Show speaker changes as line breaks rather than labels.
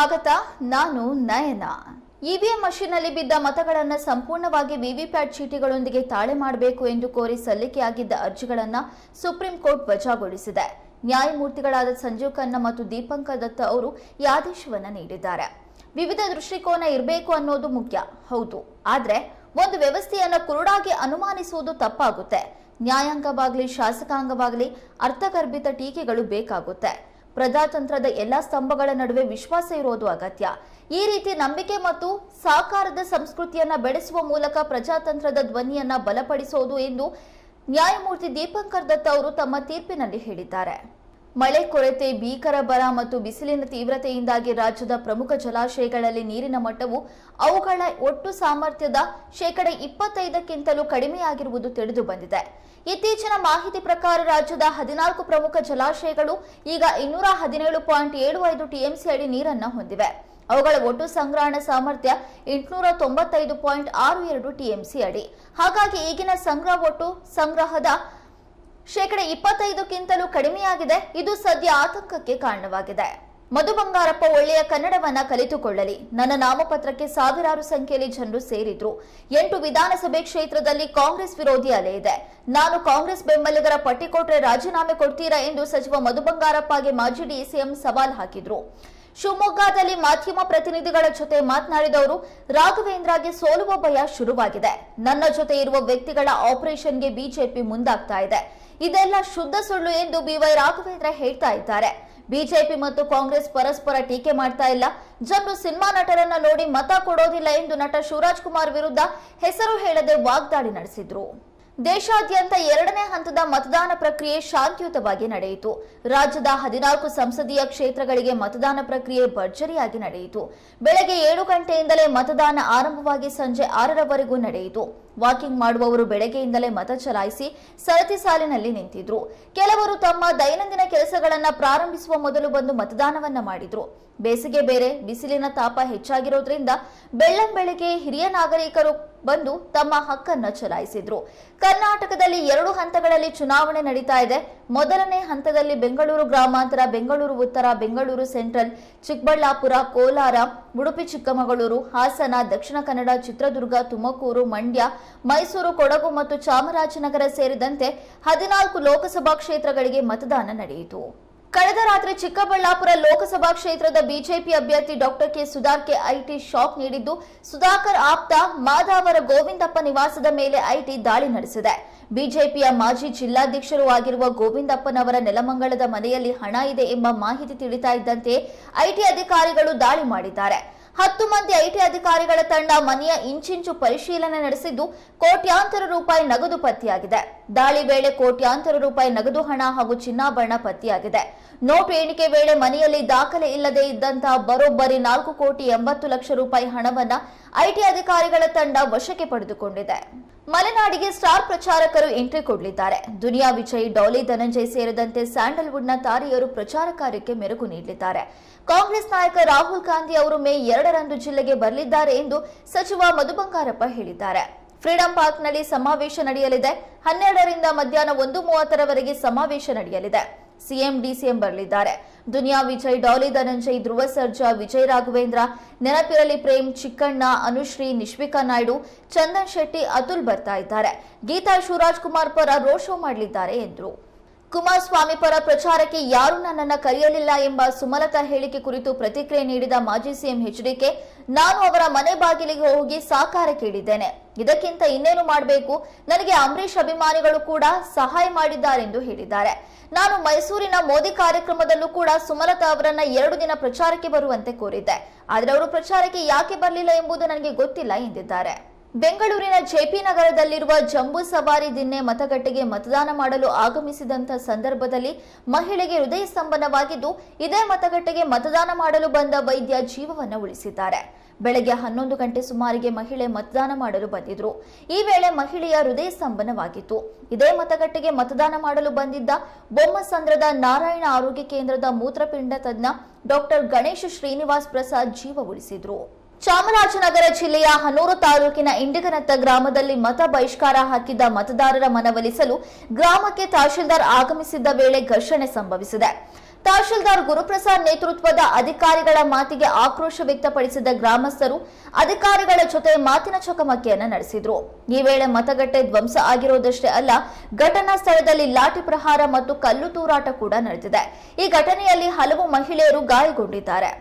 ಸ್ವಾಗತ, ನಾನು ನಯನ. ಇವಿಎಂ ಮಷೀನ್ನಲ್ಲಿ ಬಿದ್ದ ಮತಗಳನ್ನು ಸಂಪೂರ್ಣವಾಗಿ ವಿವಿಪ್ಯಾಟ್ ಚೀಟಿಗಳೊಂದಿಗೆ ತಾಳೆ ಮಾಡಬೇಕು ಎಂದು ಕೋರಿ ಸಲ್ಲಿಕೆಯಾಗಿದ್ದ ಅರ್ಜಿಗಳನ್ನು ಸುಪ್ರೀಂ ಕೋರ್ಟ್ ವಜಾಗೊಳಿಸಿದೆ. ನ್ಯಾಯಮೂರ್ತಿಗಳಾದ ಸಂಜೀವ್ ಖನ್ನಾ ಮತ್ತು ದೀಪಂಕರ್ ದತ್ತ ಅವರು ಈ ಆದೇಶವನ್ನು ನೀಡಿದ್ದಾರೆ. ವಿವಿಧ ದೃಷ್ಟಿಕೋನ ಇರಬೇಕು ಅನ್ನೋದು ಮುಖ್ಯ, ಹೌದು. ಆದರೆ, ಒಂದು ವ್ಯವಸ್ಥೆಯನ್ನು ಕುರುಡಾಗಿ ಅನುಮಾನಿಸುವುದು ತಪ್ಪಾಗುತ್ತೆ. ನ್ಯಾಯಾಂಗವಾಗಲಿ, ಶಾಸಕಾಂಗವಾಗಲಿ ಅರ್ಥಗರ್ಭಿತ ಟೀಕೆಗಳು ಬೇಕಾಗುತ್ತೆ. ಪ್ರಜಾತಂತ್ರದ ಎಲ್ಲ ಸ್ತಂಭಗಳ ನಡುವೆ ವಿಶ್ವಾಸ ಇರೋದು ಅಗತ್ಯ. ಈ ರೀತಿ ನಂಬಿಕೆ ಮತ್ತು ಸಹಕಾರದ ಸಂಸ್ಕೃತಿಯನ್ನ ಬೆಳೆಸುವ ಮೂಲಕ ಪ್ರಜಾತಂತ್ರದ ಧ್ವನಿಯನ್ನ ಬಲಪಡಿಸೋದು ಎಂದು ನ್ಯಾಯಮೂರ್ತಿ ದೀಪಂಕರ್ ದತ್ತ ಅವರು ತಮ್ಮ ತೀರ್ಪಿನಲ್ಲಿ ಹೇಳಿದ್ದಾರೆ. ಮಳೆ ಕೊರತೆ, ಭೀಕರ ಬರ ಮತ್ತು ಬಿಸಿಲಿನ ತೀವ್ರತೆಯಿಂದಾಗಿ ರಾಜ್ಯದ ಪ್ರಮುಖ ಜಲಾಶಯಗಳಲ್ಲಿ ನೀರಿನ ಮಟ್ಟವು ಅವುಗಳ ಒಟ್ಟು ಸಾಮರ್ಥ್ಯದ ಶೇಕಡ ಇಪ್ಪತ್ತೈದಕ್ಕಿಂತಲೂ ಕಡಿಮೆಯಾಗಿರುವುದು ತಿಳಿದು ಬಂದಿದೆ. ಇತ್ತೀಚಿನ ಮಾಹಿತಿ ಪ್ರಕಾರ ರಾಜ್ಯದ ಹದಿನಾಲ್ಕು ಪ್ರಮುಖ ಜಲಾಶಯಗಳು ಈಗ ಇನ್ನೂರ ಹದಿನೇಳು ಪಾಯಿಂಟ್ ಏಳು ಐದು ಟಿಎಂಸಿ ಅಡಿ ನೀರನ್ನು ಹೊಂದಿವೆ. ಅವುಗಳ ಒಟ್ಟು ಸಂಗ್ರಹಣ ಸಾಮರ್ಥ್ಯ ಎಂಟುನೂರ ತೊಂಬತ್ತೈದು ಪಾಯಿಂಟ್ ಆರು ಎರಡು ಟಿಎಂಸಿ ಅಡಿ. ಹಾಗಾಗಿ ಈಗಿನ ಸಂಗ್ರಹ ಒಟ್ಟು ಸಂಗ್ರಹದ ಶೇಕಡ ಇಪ್ಪತ್ತೈದಕ್ಕಿಂತಲೂ ಕಡಿಮೆಯಾಗಿದೆ. ಇದು ಸದ್ಯ ಆತಂಕಕ್ಕೆ ಕಾರಣವಾಗಿದೆ. ಮಧು ಬಂಗಾರಪ್ಪ ಒಳ್ಳೆಯ ಕನ್ನಡವನ್ನ ಕಲಿತುಕೊಳ್ಳಲಿ. ನನ್ನ ನಾಮಪತ್ರಕ್ಕೆ ಸಾವಿರಾರು ಸಂಖ್ಯೆಯಲ್ಲಿ ಜನರು ಸೇರಿದ್ರು. ಎಂಟು ವಿಧಾನಸಭೆ ಕ್ಷೇತ್ರದಲ್ಲಿ ಕಾಂಗ್ರೆಸ್ ವಿರೋಧಿ ಅಲೆ ಇದೆ. ನಾನು ಕಾಂಗ್ರೆಸ್ ಬೆಂಬಲಿಗರ ಪಟ್ಟಿ ಕೊಟ್ರೆ ರಾಜೀನಾಮೆ ಕೊಡ್ತೀರಾ ಎಂದು ಸಚಿವ ಮಧು ಬಂಗಾರಪ್ಪಗೆ ಮಾಜಿ ಡಿಸಿಎಂ ಸವಾಲ್ ಹಾಕಿದ್ರು. ಶಿವಮೊಗ್ಗದಲ್ಲಿ ಮಾಧ್ಯಮ ಪ್ರತಿನಿಧಿಗಳ ಜೊತೆ ಮಾತನಾಡಿದವರು, ರಾಘವೇಂದ್ರಗೆ ಸೋಲುವ ಭಯ ಶುರುವಾಗಿದೆ. ನನ್ನ ಜೊತೆ ಇರುವ ವ್ಯಕ್ತಿಗಳ ಆಪರೇಷನ್ಗೆ ಬಿಜೆಪಿ ಮುಂದಾಗ್ತಾ ಇದೆ. ಇದೆಲ್ಲ ಶುದ್ಧ ಸುಳ್ಳು ಎಂದು ಬಿವೈ ರಾಘವೇಂದ್ರ ಹೇಳ್ತಾ ಇದ್ದಾರೆ. ಬಿಜೆಪಿ ಮತ್ತು ಕಾಂಗ್ರೆಸ್ ಪರಸ್ಪರ ಟೀಕೆ ಮಾಡ್ತಾ ಇಲ್ಲ. ಜನರು ಸಿನಿಮಾ ನಟರನ್ನ ನೋಡಿ ಮತ ಕೊಡೋದಿಲ್ಲ ಎಂದು ನಟ ಶಿವರಾಜ್ ಕುಮಾರ್ ವಿರುದ್ಧ ಹೆಸರು ಹೇಳದೆ ವಾಗ್ದಾಳಿ ನಡೆಸಿದ್ರು. ದೇಶಾದ್ಯಂತ ಎರಡನೇ ಹಂತದ ಮತದಾನ ಪ್ರಕ್ರಿಯೆ ಶಾಂತಿಯುತವಾಗಿ ನಡೆಯಿತು. ರಾಜ್ಯದ ಹದಿನಾಲ್ಕು ಸಂಸದೀಯ ಕ್ಷೇತ್ರಗಳಿಗೆ ಮತದಾನ ಪ್ರಕ್ರಿಯೆ ಭರ್ಜರಿಯಾಗಿ ನಡೆಯಿತು. ಬೆಳಗ್ಗೆ ಏಳು ಗಂಟೆಯಿಂದಲೇ ಮತದಾನ ಆರಂಭವಾಗಿ ಸಂಜೆ ಆರರವರೆಗೂ ನಡೆಯಿತು. ವಾಕಿಂಗ್ ಮಾಡುವವರು ಬೆಳಗ್ಗೆಯಿಂದಲೇ ಮತ ಚಲಾಯಿಸಿ ಸರತಿ ಸಾಲಿನಲ್ಲಿ ನಿಂತಿದ್ರು. ಕೆಲವರು ತಮ್ಮ ದೈನಂದಿನ ಕೆಲಸಗಳನ್ನ ಪ್ರಾರಂಭಿಸುವ ಮೊದಲು ಬಂದು ಮತದಾನವನ್ನ ಮಾಡಿದ್ರು. ಬೇಸಿಗೆ ಬೇರೆ, ಬಿಸಿಲಿನ ತಾಪ ಹೆಚ್ಚಾಗಿರೋದ್ರಿಂದ ಬೆಳ್ಳಂ ಬೆಳಗ್ಗೆ ಹಿರಿಯ ನಾಗರಿಕರು ಬಂದು ತಮ್ಮ ಹಕ್ಕನ್ನು ಚಲಾಯಿಸಿದ್ರು. ಕರ್ನಾಟಕದಲ್ಲಿ ಎರಡು ಹಂತಗಳಲ್ಲಿ ಚುನಾವಣೆ ನಡೀತಾ ಇದೆ. ಮೊದಲನೇ ಹಂತದಲ್ಲಿ ಬೆಂಗಳೂರು ಗ್ರಾಮಾಂತರ, ಬೆಂಗಳೂರು ಉತ್ತರ, ಬೆಂಗಳೂರು ಸೆಂಟ್ರಲ್, ಚಿಕ್ಕಬಳ್ಳಾಪುರ, ಕೋಲಾರ, ಉಡುಪಿ, ಚಿಕ್ಕಮಗಳೂರು, ಹಾಸನ, ದಕ್ಷಿಣ ಕನ್ನಡ, ಚಿತ್ರದುರ್ಗ, ತುಮಕೂರು, ಮಂಡ್ಯ, ಮೈಸೂರು, ಕೊಡಗು ಮತ್ತು ಚಾಮರಾಜನಗರ ಸೇರಿದಂತೆ ಹದಿನಾಲ್ಕು ಲೋಕಸಭಾ ಕ್ಷೇತ್ರಗಳಿಗೆ ಮತದಾನ ನಡೆಯಿತು. ಕಳೆದ ರಾತ್ರಿ ಚಿಕ್ಕಬಳ್ಳಾಪುರ ಲೋಕಸಭಾ ಕ್ಷೇತ್ರದ ಬಿಜೆಪಿ ಅಭ್ಯರ್ಥಿ ಡಾಕ್ಟರ್ ಕೆ ಸುಧಾರ್ಗೆ ಐಟಿ ಶಾಕ್ ನೀಡಿದ್ದು, ಸುಧಾಕರ್ ಆಪ್ತ ಮಾದಾವರ ಗೋವಿಂದಪ್ಪ ನಿವಾಸದ ಮೇಲೆ ಐಟಿ ದಾಳಿ ನಡೆಸಿದೆ. ಬಿಜೆಪಿಯ ಮಾಜಿ ಜಿಲ್ಲಾಧ್ಯಕ್ಷರೂ ಆಗಿರುವ ಗೋವಿಂದಪ್ಪನವರ ನೆಲಮಂಗಲದ ಮನೆಯಲ್ಲಿ ಹಣ ಇದೆ ಎಂಬ ಮಾಹಿತಿ ತಿಳಿತಾ ಇದ್ದಂತೆ ಐಟಿ ಅಧಿಕಾರಿಗಳು ದಾಳಿ ಮಾಡಿದ್ದಾರೆ. ಹತ್ತು ಮಂದಿ ಐಟಿ ಅಧಿಕಾರಿಗಳ ತಂಡ ಮನೆಯ ಇಂಚಿಂಚು ಪರಿಶೀಲನೆ ನಡೆಸಿದ್ದು ಕೋಟ್ಯಾಂತರ ರೂಪಾಯಿ ನಗದು ಪತ್ತೆಯಾಗಿದೆ. ದಾಳಿ ವೇಳೆ ಕೋಟ್ಯಾಂತರ ರೂಪಾಯಿ ನಗದು ಹಣ ಹಾಗೂ ಚಿನ್ನಾಭರಣ ಪತ್ತೆಯಾಗಿದೆ. ನೋಟು ಎಣಿಕೆ ವೇಳೆ ಮನೆಯಲ್ಲಿ ದಾಖಲೆ ಇಲ್ಲದೆ ಇದ್ದಂತಹ ಬರೋಬ್ಬರಿ ನಾಲ್ಕು ಕೋಟಿ ಎಂಬತ್ತು ಲಕ್ಷ ರೂಪಾಯಿ ಹಣವನ್ನ ಐಟಿ ಅಧಿಕಾರಿಗಳ ತಂಡ ವಶಕ್ಕೆ ಪಡೆದುಕೊಂಡಿದೆ. ಮಲೆನಾಡಿಗೆ ಸ್ಟಾರ್ ಪ್ರಚಾರಕರು ಎಂಟ್ರಿ ಕೊಡಲಿದ್ದಾರೆ. ದುನಿಯಾ ವಿಜಯ್, ಡಾಲಿ ಧನಂಜಯ್ ಸೇರಿದಂತೆ ಸ್ಯಾಂಡಲ್ವುಡ್ನ ತಾರೆಯರು ಪ್ರಚಾರ ಕಾರ್ಯಕ್ಕೆ ಮೆರುಗು ನೀಡಲಿದ್ದಾರೆ. ಕಾಂಗ್ರೆಸ್ ನಾಯಕ ರಾಹುಲ್ ಗಾಂಧಿ ಅವರು ಮೇ ಎರಡರಂದು ಜಿಲ್ಲೆಗೆ ಬರಲಿದ್ದಾರೆ ಎಂದು ಸಚಿವ ಮಧು ಬಂಗಾರಪ್ಪ ಹೇಳಿದ್ದಾರೆ. ಫ್ರೀಡಂ ಪಾರ್ಕ್ನಲ್ಲಿ ಸಮಾವೇಶ ನಡೆಯಲಿದೆ. ಹನ್ನೆರಡರಿಂದ ಮಧ್ಯಾಹ್ನ ಒಂದು ಮೂವತ್ತರವರೆಗೆ ಸಮಾವೇಶ ನಡೆಯಲಿದೆ. ಸಿಎಂ ಡಿಸಿಎಂ ಬರಲಿದ್ದಾರೆ. ದುನಿಯಾ ವಿಜಯ್, ಡಾಲಿ ಧನಂಜಯ್, ಧ್ರುವ ಸರ್ಜಾ, ವಿಜಯ್ ರಾಘವೇಂದ್ರ, ನೆನಪಿರಲಿ ಪ್ರೇಮ್, ಚಿಕ್ಕಣ್ಣ, ಅನುಶ್ರೀ, ನಿಶ್ವಿಕಾ ನಾಯ್ಡು, ಚಂದನ್ ಶೆಟ್ಟಿ, ಅತುಲ್ ಬರ್ತಾ ಇದ್ದಾರೆ. ಗೀತಾ ಶಿವರಾಜ್ ಕುಮಾರ್ ಪರ ರೋಡ್ ಶೋ ಮಾಡಲಿದ್ದಾರೆ ಎಂದರು. ಕುಮಾರಸ್ವಾಮಿ ಪರ ಪ್ರಚಾರಕ್ಕೆ ಯಾರೂ ನನ್ನನ್ನು ಕರೆಯಲಿಲ್ಲ ಎಂಬ ಸುಮಲತಾ ಹೇಳಿಕೆ ಕುರಿತು ಪ್ರತಿಕ್ರಿಯೆ ನೀಡಿದ ಮಾಜಿ ಸಿಎಂ ಎಚ್ಡಿಕೆ, ನಾನು ಅವರ ಮನೆ ಬಾಗಿಲಿಗೆ ಹೋಗಿ ಸಾಕಾರ ಕೇಳಿದ್ದೇನೆ. ಇದಕ್ಕಿಂತ ಇನ್ನೇನು ಮಾಡಬೇಕು? ನನಗೆ ಅಂಬರೀಷ್ ಅಭಿಮಾನಿಗಳು ಕೂಡ ಸಹಾಯ ಮಾಡಿದ್ದಾರೆಂದು ಹೇಳಿದ್ದಾರೆ. ನಾನು ಮೈಸೂರಿನ ಮೋದಿ ಕಾರ್ಯಕ್ರಮದಲ್ಲೂ ಕೂಡ ಸುಮಲತಾ ಅವರನ್ನ ಎರಡು ದಿನ ಪ್ರಚಾರಕ್ಕೆ ಬರುವಂತೆ ಕೋರಿದ್ದೆ. ಆದರೆ ಅವರು ಪ್ರಚಾರಕ್ಕೆ ಯಾಕೆ ಬರಲಿಲ್ಲ ಎಂಬುದು ನನಗೆ ಗೊತ್ತಿಲ್ಲ ಎಂದಿದ್ದಾರೆ. ಬೆಂಗಳೂರಿನ ಜೆಪಿ ನಗರದಲ್ಲಿರುವ ಜಂಬೂ ಸವಾರಿ ದಿನ್ನೆ ಮತಗಟ್ಟೆಗೆ ಮತದಾನ ಮಾಡಲು ಆಗಮಿಸಿದಂತ ಸಂದರ್ಭದಲ್ಲಿ ಮಹಿಳೆಗೆ ಹೃದಯ ಸ್ತಂಭನವಾಗಿದ್ದು ಇದೇ ಮತಗಟ್ಟೆಗೆ ಮತದಾನ ಮಾಡಲು ಬಂದ ವೈದ್ಯ ಜೀವವನ್ನು ಉಳಿಸಿದ್ದಾರೆ. ಬೆಳಗ್ಗೆ ಹನ್ನೊಂದು ಗಂಟೆ ಸುಮಾರಿಗೆ ಮಹಿಳೆ ಮತದಾನ ಮಾಡಲು ಬಂದಿದ್ರು. ಈ ವೇಳೆ ಮಹಿಳೆಯ ಹೃದಯ ಸ್ತಂಭನವಾಗಿತ್ತು ಇದೇ ಮತಗಟ್ಟೆಗೆ ಮತದಾನ ಮಾಡಲು ಬಂದಿದ್ದ ಬೊಮ್ಮಸಂದ್ರದ ನಾರಾಯಣ ಆರೋಗ್ಯ ಕೇಂದ್ರದ ಮೂತ್ರಪಿಂಡ ತಜ್ಞ ಡಾಕ್ಟರ್ ಗಣೇಶ್ ಶ್ರೀನಿವಾಸ್ ಪ್ರಸಾದ್ ಜೀವ ಉಳಿಸಿದ್ರು. ಚಾಮರಾಜನಗರ ಜಿಲ್ಲೆಯ ಹನೂರು ತಾಲೂಕಿನ ಇಂಡಿಗನತ್ತ ಗ್ರಾಮದಲ್ಲಿ ಮತ ಬಹಿಷ್ಕಾರ ಹಾಕಿದ್ದ ಮತದಾರರ ಮನವೊಲಿಸಲು ಗ್ರಾಮಕ್ಕೆ ತಹಶೀಲ್ದಾರ್ ಆಗಮಿಸಿದ್ದ ವೇಳೆ ಘರ್ಷಣೆ ಸಂಭವಿಸಿದೆ. ತಹಶೀಲ್ದಾರ್ ಗುರುಪ್ರಸಾದ್ ನೇತೃತ್ವದ ಅಧಿಕಾರಿಗಳ ಮಾತಿಗೆ ಆಕ್ರೋಶ ವ್ಯಕ್ತಪಡಿಸಿದ ಗ್ರಾಮಸ್ಥರು ಅಧಿಕಾರಿಗಳ ಜೊತೆ ಮಾತಿನ ಚಕಮಕಿಯನ್ನು ನಡೆಸಿದ್ರು. ಈ ವೇಳೆ ಮತಗಟ್ಟೆ ಧ್ವಂಸ ಆಗಿರೋದಷ್ಟೇ ಅಲ್ಲ, ಘಟನಾ ಸ್ಥಳದಲ್ಲಿ ಲಾಠಿ ಪ್ರಹಾರ ಮತ್ತು ಕಲ್ಲು ತೂರಾಟ ಕೂಡ ನಡೆದಿದೆ. ಈ ಘಟನೆಯಲ್ಲಿ ಹಲವು ಮಹಿಳೆಯರು ಗಾಯಗೊಂಡಿದ್ದಾರೆ.